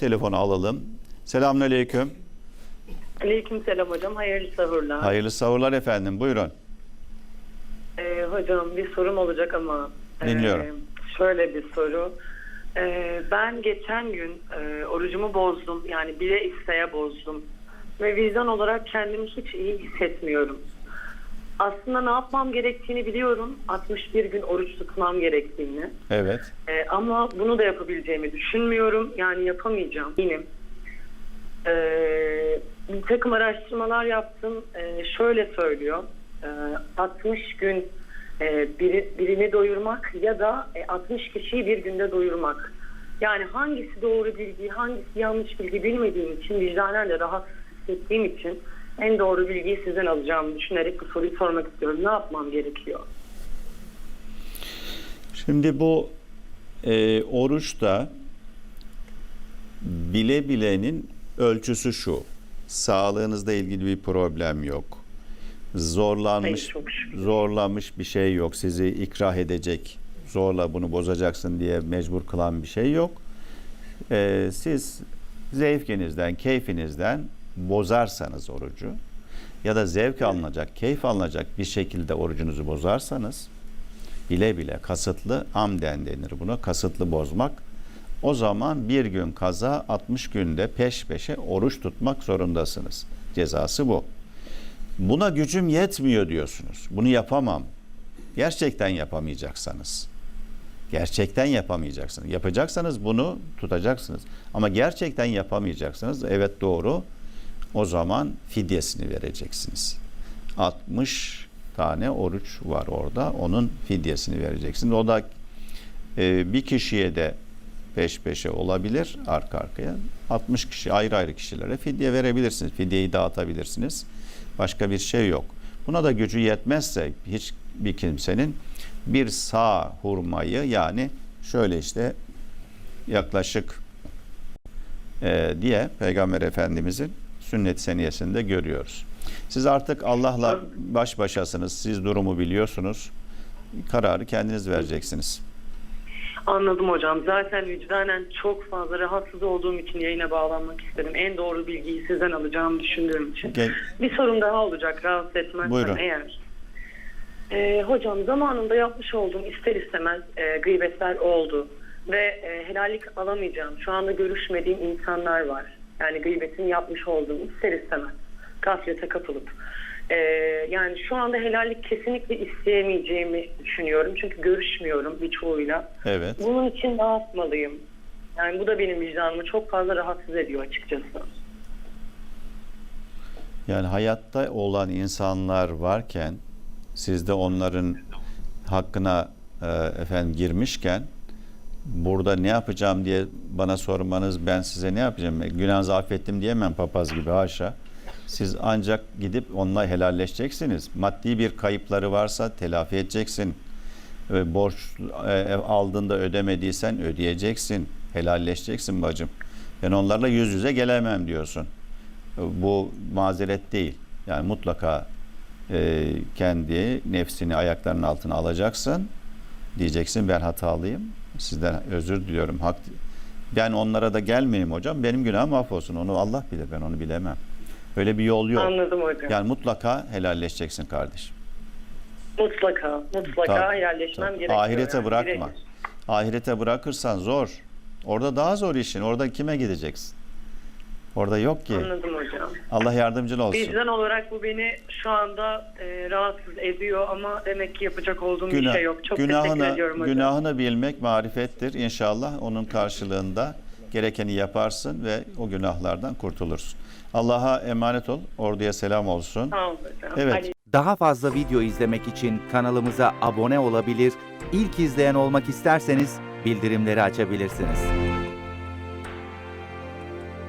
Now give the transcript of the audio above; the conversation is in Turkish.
Telefonu alalım. Selamünaleyküm. Aleyküm selam hocam. Hayırlı sahurlar. Hayırlı sahurlar efendim. Buyurun. Ee, hocam bir sorum olacak ama. e, Dinliyorum. şöyle bir soru. Ee, ben geçen gün e, orucumu bozdum. Yani bile isteye bozdum. Ve vicdan olarak kendimi hiç iyi hissetmiyorum. Aslında ne yapmam gerektiğini biliyorum. 61 gün oruç tutmam gerektiğini. Evet. Ee, ama bunu da yapabileceğimi düşünmüyorum. Yani yapamayacağım. Benim. Ee, bir takım araştırmalar yaptım. Ee, şöyle söylüyor. Ee, 60 gün e, biri, birini doyurmak ya da e, 60 kişiyi bir günde doyurmak. Yani hangisi doğru bilgi, hangisi yanlış bilgi bilmediğim için, vicdanen de rahatsız hissettiğim için en doğru bilgiyi sizden alacağımı düşünerek bu soruyu sormak istiyorum. Ne yapmam gerekiyor? Şimdi bu e, oruçta bile bilenin ölçüsü şu. Sağlığınızla ilgili bir problem yok. Zorlanmış, Hayır, zorlanmış bir şey yok. Sizi ikrah edecek, zorla bunu bozacaksın diye mecbur kılan bir şey yok. E, siz zevkinizden, keyfinizden bozarsanız orucu ya da zevk alınacak, keyif alınacak bir şekilde orucunuzu bozarsanız bile bile kasıtlı amden denir buna kasıtlı bozmak. O zaman bir gün kaza 60 günde peş peşe oruç tutmak zorundasınız. Cezası bu. Buna gücüm yetmiyor diyorsunuz. Bunu yapamam. Gerçekten yapamayacaksanız. Gerçekten yapamayacaksınız. Yapacaksanız bunu tutacaksınız. Ama gerçekten yapamayacaksınız. Evet doğru. O zaman fidyesini vereceksiniz. 60 tane oruç var orada. Onun fidyesini vereceksiniz. O da e, bir kişiye de peş peşe olabilir arka arkaya. 60 kişi ayrı ayrı kişilere fidye verebilirsiniz. Fidyeyi dağıtabilirsiniz. Başka bir şey yok. Buna da gücü yetmezse hiç bir kimsenin bir sağ hurmayı yani şöyle işte yaklaşık e, diye Peygamber Efendimizin sünnet seniyesinde görüyoruz. Siz artık Allah'la baş başasınız. Siz durumu biliyorsunuz. Kararı kendiniz vereceksiniz. Anladım hocam. Zaten vicdanen çok fazla rahatsız olduğum için yayına bağlanmak istedim. En doğru bilgiyi sizden alacağımı düşündüğüm için. Gel, Bir sorum daha olacak rahatsız etmezsem Buyurun. eğer. Ee, hocam zamanında yapmış olduğum ister istemez e, gıybetler oldu. Ve e, helallik alamayacağım. Şu anda görüşmediğim insanlar var. Yani gıybetin yapmış olduğum ister istemez. Gaflete kapılıp. Ee, yani şu anda helallik kesinlikle isteyemeyeceğimi düşünüyorum. Çünkü görüşmüyorum birçoğuyla. evet. Bunun için ne yapmalıyım? Yani bu da benim vicdanımı çok fazla rahatsız ediyor açıkçası. Yani hayatta olan insanlar varken siz de onların hakkına e, efendim girmişken burada ne yapacağım diye bana sormanız ben size ne yapacağım? Günahınızı affettim diyemem papaz gibi haşa. Siz ancak gidip onunla helalleşeceksiniz. Maddi bir kayıpları varsa telafi edeceksin. E, borç e, aldığında ödemediysen ödeyeceksin. Helalleşeceksin bacım. Ben onlarla yüz yüze gelemem diyorsun. E, Bu mazeret değil. Yani mutlaka e, kendi nefsini ayaklarının altına alacaksın. Diyeceksin ben hatalıyım. Sizden özür diliyorum. Hak ben onlara da gelmeyeyim hocam. Benim günahım affolsun. Onu Allah bilir. Ben onu bilemem. Öyle bir yol yok. Anladım hocam. Yani mutlaka helalleşeceksin kardeşim. Mutlaka, mutlaka Tabii, yerleşmem tabii. gerekiyor. Ahirete yani, bırakma. birebir. Ahirete bırakırsan zor. Orada daha zor işin. Orada kime gideceksin? Orada yok ki. Anladım hocam. Allah yardımcın olsun. Vicdan olarak bu beni şu anda e, rahatsız ediyor ama demek ki yapacak olduğum bir Günah- şey yok. Çok teşekkür günahını, ediyorum hocam. günahını bilmek marifettir. İnşallah onun karşılığında gerekeni yaparsın ve o günahlardan kurtulursun. Allah'a emanet ol. Orduya selam olsun. Sağ olun hocam. Evet. Ali- Daha fazla video izlemek için kanalımıza abone olabilir, ilk izleyen olmak isterseniz bildirimleri açabilirsiniz.